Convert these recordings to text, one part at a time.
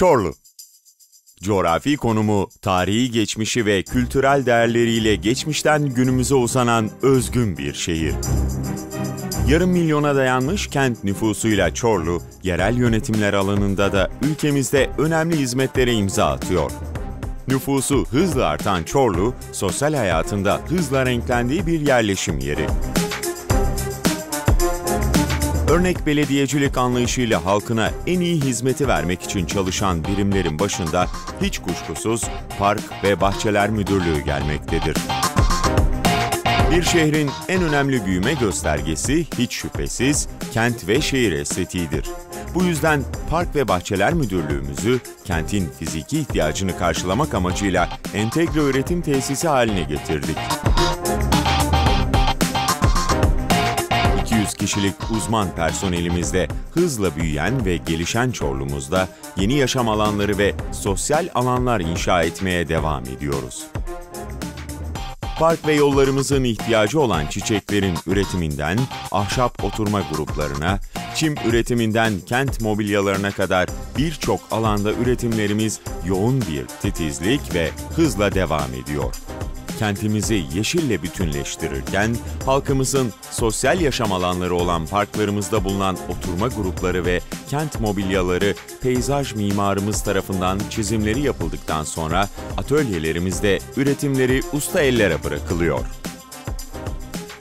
Çorlu. Coğrafi konumu, tarihi geçmişi ve kültürel değerleriyle geçmişten günümüze uzanan özgün bir şehir. Yarım milyona dayanmış kent nüfusuyla Çorlu, yerel yönetimler alanında da ülkemizde önemli hizmetlere imza atıyor. Nüfusu hızla artan Çorlu, sosyal hayatında hızla renklendiği bir yerleşim yeri. Örnek belediyecilik anlayışıyla halkına en iyi hizmeti vermek için çalışan birimlerin başında hiç kuşkusuz Park ve Bahçeler Müdürlüğü gelmektedir. Bir şehrin en önemli büyüme göstergesi hiç şüphesiz kent ve şehir estetiğidir. Bu yüzden Park ve Bahçeler Müdürlüğümüzü kentin fiziki ihtiyacını karşılamak amacıyla entegre üretim tesisi haline getirdik. Kişilik uzman personelimizde hızla büyüyen ve gelişen Çorlu'muzda yeni yaşam alanları ve sosyal alanlar inşa etmeye devam ediyoruz. Park ve yollarımızın ihtiyacı olan çiçeklerin üretiminden ahşap oturma gruplarına, çim üretiminden kent mobilyalarına kadar birçok alanda üretimlerimiz yoğun bir titizlik ve hızla devam ediyor kentimizi yeşille bütünleştirirken, halkımızın sosyal yaşam alanları olan parklarımızda bulunan oturma grupları ve kent mobilyaları peyzaj mimarımız tarafından çizimleri yapıldıktan sonra atölyelerimizde üretimleri usta ellere bırakılıyor.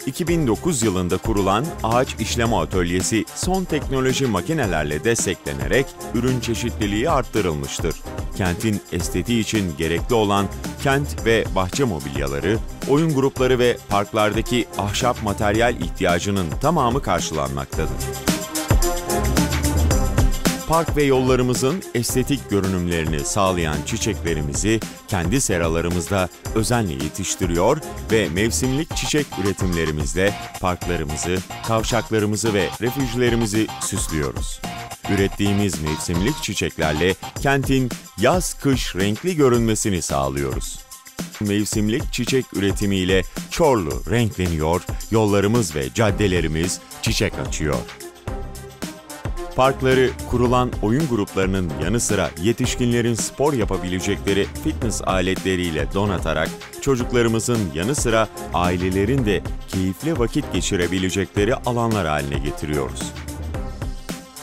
2009 yılında kurulan Ağaç İşleme Atölyesi son teknoloji makinelerle desteklenerek ürün çeşitliliği arttırılmıştır. Kentin estetiği için gerekli olan kent ve bahçe mobilyaları, oyun grupları ve parklardaki ahşap materyal ihtiyacının tamamı karşılanmaktadır park ve yollarımızın estetik görünümlerini sağlayan çiçeklerimizi kendi seralarımızda özenle yetiştiriyor ve mevsimlik çiçek üretimlerimizle parklarımızı, kavşaklarımızı ve refüjlerimizi süslüyoruz. Ürettiğimiz mevsimlik çiçeklerle kentin yaz-kış renkli görünmesini sağlıyoruz mevsimlik çiçek üretimiyle Çorlu renkleniyor, yollarımız ve caddelerimiz çiçek açıyor. Parkları kurulan oyun gruplarının yanı sıra yetişkinlerin spor yapabilecekleri fitness aletleriyle donatarak çocuklarımızın yanı sıra ailelerin de keyifli vakit geçirebilecekleri alanlar haline getiriyoruz.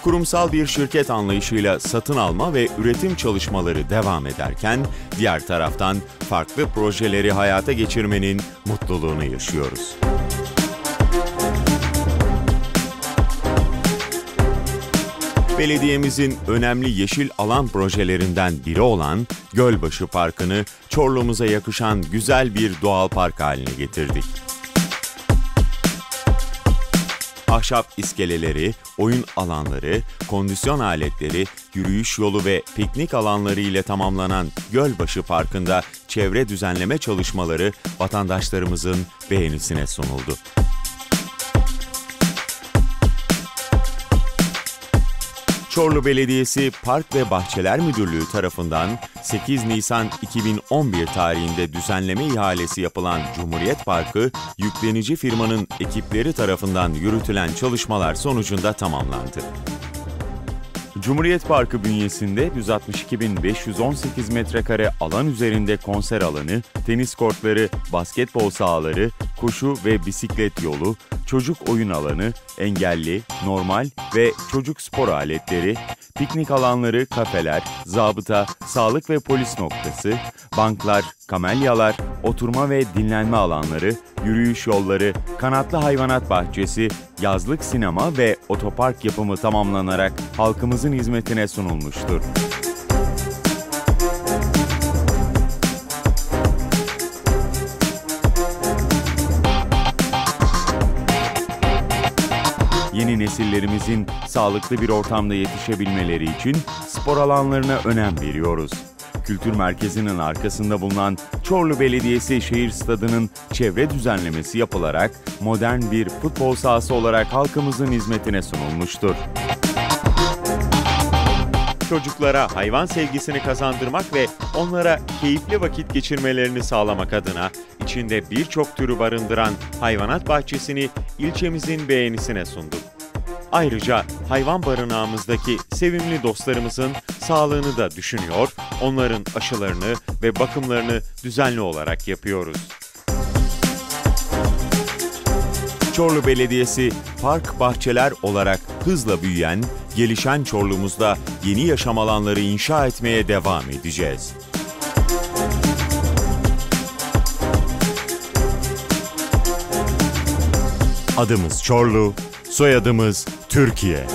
Kurumsal bir şirket anlayışıyla satın alma ve üretim çalışmaları devam ederken, diğer taraftan farklı projeleri hayata geçirmenin mutluluğunu yaşıyoruz. Belediyemizin önemli yeşil alan projelerinden biri olan Gölbaşı Parkı'nı Çorlu'muza yakışan güzel bir doğal park haline getirdik. Ahşap iskeleleri, oyun alanları, kondisyon aletleri, yürüyüş yolu ve piknik alanları ile tamamlanan Gölbaşı Parkı'nda çevre düzenleme çalışmaları vatandaşlarımızın beğenisine sunuldu. Çorlu Belediyesi Park ve Bahçeler Müdürlüğü tarafından 8 Nisan 2011 tarihinde düzenleme ihalesi yapılan Cumhuriyet Parkı, yüklenici firmanın ekipleri tarafından yürütülen çalışmalar sonucunda tamamlandı. Cumhuriyet Parkı bünyesinde 162.518 metrekare alan üzerinde konser alanı, tenis kortları, basketbol sahaları, koşu ve bisiklet yolu, çocuk oyun alanı, engelli, normal ve çocuk spor aletleri, piknik alanları, kafeler, zabıta, sağlık ve polis noktası, banklar, kamelyalar, oturma ve dinlenme alanları, yürüyüş yolları, kanatlı hayvanat bahçesi, yazlık sinema ve otopark yapımı tamamlanarak halkımızın hizmetine sunulmuştur. Nesillerimizin sağlıklı bir ortamda yetişebilmeleri için spor alanlarına önem veriyoruz. Kültür Merkezi'nin arkasında bulunan Çorlu Belediyesi Şehir Stadı'nın çevre düzenlemesi yapılarak modern bir futbol sahası olarak halkımızın hizmetine sunulmuştur. Çocuklara hayvan sevgisini kazandırmak ve onlara keyifli vakit geçirmelerini sağlamak adına içinde birçok türü barındıran hayvanat bahçesini ilçemizin beğenisine sunduk. Ayrıca hayvan barınağımızdaki sevimli dostlarımızın sağlığını da düşünüyor, onların aşılarını ve bakımlarını düzenli olarak yapıyoruz. Çorlu Belediyesi park bahçeler olarak hızla büyüyen, gelişen Çorlu'muzda yeni yaşam alanları inşa etmeye devam edeceğiz. Adımız Çorlu, soyadımız Türkiye.